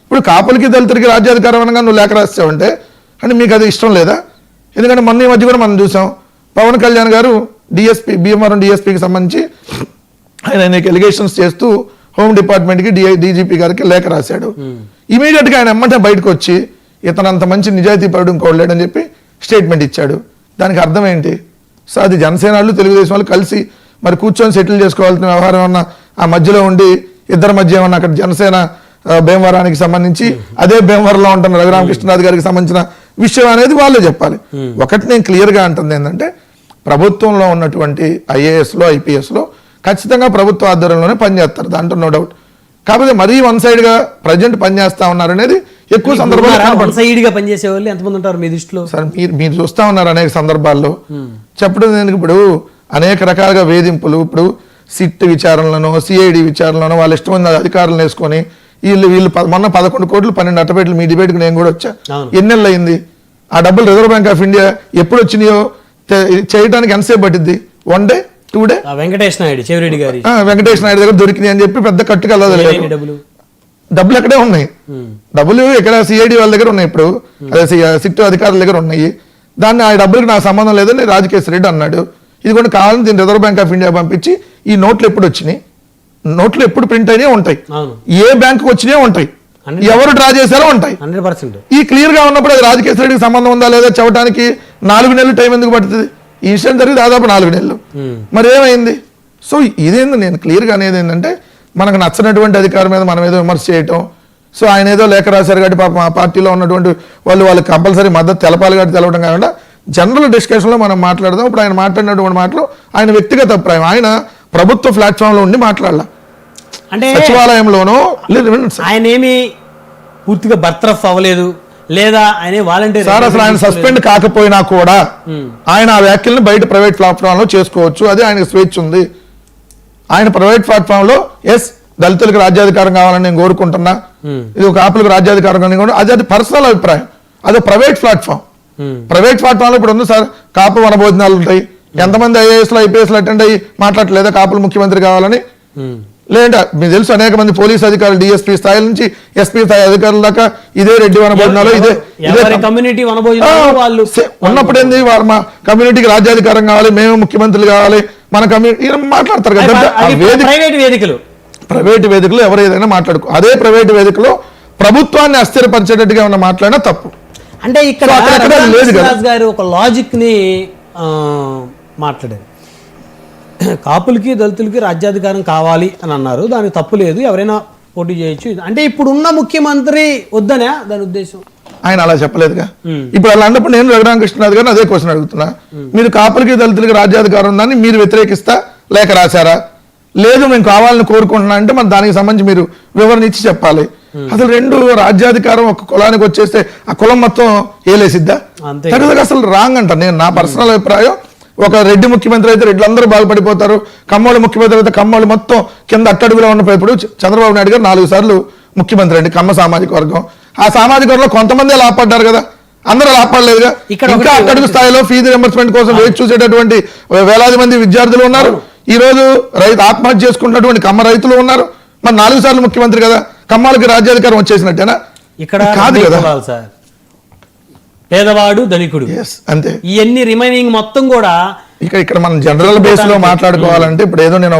ఇప్పుడు కాపులకి దళితులకి రాజ్యాధికారం అనగా నువ్వు లేఖ రాస్తావంటే అంటే మీకు అది ఇష్టం లేదా? ఎందుకంటే మొన్న ఈ మధ్య కూడా మనం చూసాం పవన్ కళ్యాణ్ గారు డిఎస్పీ భీమవరం డిఎస్పీకి సంబంధించి ఆయన అనేక ఎలిగేషన్స్ చేస్తూ హోమ్ డిపార్ట్మెంట్కి డి డీజీపీ గారికి లేఖ రాశాడు. ఇమీడియట్గా ఆయన ఎమ్మటే బయటకు వచ్చి ఇతను అంత మంచి నిజాయితీ పరుడు ఇంకోటి లేడని చెప్పి స్టేట్మెంట్ ఇచ్చాడు. దానికి అర్థం ఏంటి? సో అది జనసేన వాళ్ళు తెలుగుదేశం వాళ్ళు కలిసి మరి కూర్చొని సెటిల్ చేసుకోవాల్సిన వ్యవహారం ఏమన్నా ఆ మధ్యలో ఉండి ఇద్దరి మధ్య ఏమన్నా అక్కడ జనసేన భీమవరానికి సంబంధించి అదే భీమవరంలో ఉంటున్న రఘురామకృష్ణరాజు గారికి సంబంధించిన విషయం అనేది వాళ్ళే చెప్పాలి. ఒకటి నేను క్లియర్గా అంటుంది ఏంటంటే ప్రభుత్వంలో ఉన్నటువంటి ఐఏఎస్లో ఐపీఎస్లో ఖచ్చితంగా ప్రభుత్వ ఆధ్వర్యంలోనే పనిచేస్తారు దాంట్లో నో డౌట్ కాకపోతే మరీ వన్ సైడ్గా ప్రజెంట్ పనిచేస్తా ఉన్నారు అనేది ఎక్కువ సందర్భాల్లో వన్ కనపడుతుంది సైడ్గా పనిచేసే వాళ్ళు ఎంతమంది ఉంటారు మీ దృష్టిలో? సార్ మీరు మీరు చూస్తా ఉన్నారు అనేక సందర్భాల్లో. చెప్పడం ఎందుకు ఇప్పుడు? అనేక రకాలుగా వేధింపులు ఇప్పుడు సిట్ విచారణలను సిఐడి విచారణలను వాళ్ళ ఇష్టం ఉన్న అధికారులను వేసుకొని వీళ్ళు వీళ్ళు మొన్న పదకొండు కోట్లు పన్నెండు అట్టపెట్లు మీ డిబేట్కి నేను కూడా వచ్చా. ఎన్నెళ్ళు అయింది ఆ డబ్బులు రిజర్వ్ బ్యాంక్ ఆఫ్ ఇండియా ఎప్పుడు వచ్చినాయో చేయడానికి ఎంతసేపు పట్టింది one day? Two day? Venkatesh Naidu Chevireddy గారి. వెంకటేష్ నాయుడు దగ్గర దొరికినాయి అని చెప్పి పెద్ద కట్టుకు వెళ్ళదు ఏమేమి డబ్బులు? డబ్బులు ఎక్కడే ఉన్నాయి. డబ్బులు ఇక్కడ సిఐడి వాళ్ళ దగ్గర ఉన్నాయి ఇప్పుడు. అదే సి- సిట్టు అధికారుల దగ్గర ఉన్నాయి. దాన్ని ఆ డబ్బులకు నాకు సంబంధం లేదని రాజకేశ్ రెడ్డి అన్నాడు. ఇది కూడా కావాలని దీన్ని రిజర్వ్ బ్యాంక్ ఆఫ్ ఇండియా పంపించి ఈ నోట్లు ఎప్పుడు వచ్చినాయి నోట్లు ఎప్పుడు ప్రింట్ అయినాయి ఉంటాయి. ఏ బ్యాంకు వచ్చినాయి ఉంటాయి. ఎవరు డ్రా చేశారో ఉంటాయి. ఈ క్లియర్గా ఉన్నప్పుడు అది రాజకేశ్ రెడ్డికి సంబంధం ఉందా లేదా చెప్పడానికి నాలుగు నెలలు టైం ఎందుకు పడుతుంది? ఈ ఇన్సిడెంట్ జరిగి దాదాపు నాలుగు నెలలు. మరి ఏమైంది సో ఇదేంది? నేను క్లియర్గా అనేది ఏంటంటే మనకు నచ్చనటువంటి అధికారం మీద మనం ఏదో విమర్శ చేయటం. సో ఆయన ఏదో లేఖ రాశారు కాబట్టి పాపం ఆ పార్టీలో ఉన్నటువంటి వాళ్ళు వాళ్ళకి కంపల్సరీ మద్దతు తెలపాలి కాబట్టి తెలవడం కాకుండా జనరల్ డిస్కషన్లో మనం మాట్లాడదాం. ఇప్పుడు ఆయన మాట్లాడినటువంటి మాటలు ఆయన వ్యక్తిగత అభిప్రాయం. ఆయన ప్రభుత్వ ప్లాట్ఫామ్లో ఉండి మాట్లాడాల. అంటే సచివాలయంలోనో లేదు. ఆయన ఏమి పూర్తిగా బర్తరఫ్ అవ్వలేదు లేదా ఆయన వాలంటీర్ సార్ అసలు ఆయన సస్పెండ్ కాకపోయినా కూడా ఆయన ఆ వ్యాఖ్యల్ని బయట ప్రైవేట్ ప్లాట్ఫామ్లో చేసుకోవచ్చు అది ఆయనకు స్వేచ్ఛ ఉంది. ఆయన ప్రైవేట్ ప్లాట్ఫామ్లో ఎస్ దళితులకు రాజ్యాధికారం కావాలని నేను కోరుకుంటున్నా. ఇది ఒక ఆపులకు రాజ్యాధికారం కావాలని కూడా అది అది పర్సనల్ అభిప్రాయం. అది ప్రైవేట్ ప్లాట్ఫామ్. ప్రైవేట్ ప్లాట్ఫామ్లో ఇప్పుడు ఉంది సార్ కాపు వనభోజనాలు ఉంటాయి. ఎంతమంది ఐఏఎస్లో ఐపీఎస్లో అటెండ్ అయ్యి మాట్లాడలేదా? కాపులు ముఖ్యమంత్రి కావాలని? లేదంటే మీకు తెలుసు అనేక మంది పోలీస్ అధికారులు డిఎస్పీ స్థాయి నుంచి ఎస్పీ స్థాయి అధికారుల దాకా ఇదే రెడ్డి వనభోజనాలు ఇదే ఇదే కమ్యూనిటీ వాళ్ళు? ఉన్నప్పుడు ఏంది? వారు మా కమ్యూనిటీకి రాజ్యాధికారం కావాలి మేము ముఖ్యమంత్రులు కావాలి మన కమ్యూనిటీ మాట్లాడతారు కదా? వేదికలు. ప్రైవేట్ వేదికలో ఎవరు ఏదైనా మాట్లాడుకో అదే ప్రైవేట్ వేదికలో ప్రభుత్వాన్ని అస్థిరపరిచేటట్టుగా ఉన్న మాట్లాడినా తప్పు. అంటే ఇక్కడ గారు ఒక లాజిక్ని మాట్లాడారు కాపులకి దళితులకి రాజ్యాధికారం కావాలి అని అన్నారు. దానికి తప్పు లేదు. ఎవరైనా పోటీ చేయొచ్చు. అంటే ఇప్పుడున్న ముఖ్యమంత్రి వద్దనా దాని ఉద్దేశం. ఆయన అలా చెప్పలేదుగా. ఇప్పుడు అలా అన్నప్పుడు నేను రఘురామకృష్ణరాజు గారిని అదే క్వశ్చన్ అడుగుతున్నా. మీరు కాపులకి దళితులకి రాజ్యాధికారం ఉందని మీరు వ్యతిరేకిస్తా లేఖ రాశారా? లేదు మేము కావాలని కోరుకుంటున్నా అంటే మరి దానికి సంబంధించి మీరు వివరణ ఇచ్చి చెప్పాలి. అసలు రెండు రాజ్యాధికారం ఒక కులానికి వచ్చేస్తే ఆ కులం మొత్తం ఏలేసిద్దా? అసలు రాంగ్ అంట. నేను నా పర్సనల్ అభిప్రాయం ఒక రెడ్డి ముఖ్యమంత్రి అయితే రెడ్లందరూ బాగుపడిపోతారు కమ్మోళ్ళు ముఖ్యమంత్రి అయితే కమ్మోళ్ళు మొత్తం కింద అట్టడుగులో ఉన్న ఇప్పుడు చంద్రబాబు నాయుడు గారు నాలుగు సార్లు ముఖ్యమంత్రి అండి కమ్మ సామాజిక వర్గం. ఆ సామాజిక వర్గంలో కొంతమంది లాభపడ్డారు కదా? అందరూ లాభపడలేదుగా ఇక్కడ ఇంకా అట్టడుగు స్థాయిలో ఫీజు రింబర్స్మెంట్ కోసం వేచి చూసేటటువంటి వేలాది మంది విద్యార్థులు ఉన్నారు. ఈ రోజు రైతు ఆత్మహత్య చేసుకుంటున్నటువంటి కమ్మ రైతులు ఉన్నారు. మరి నాలుగు సార్లు ముఖ్యమంత్రి కదా? కమ్మాలకి రాజ్యాధికారం వచ్చేసినట్టేనా? ఇక్కడ కాదు కదా? సార్. పేదవాడు ధనికుడు. అంతే. ఇవన్నీ రిమైనింగ్ మొత్తం కూడా ఇక్కడ ఇక్కడ మనం జనరల్ బేస్లో మాట్లాడుకోవాలంటే ఇప్పుడు ఏదో నేను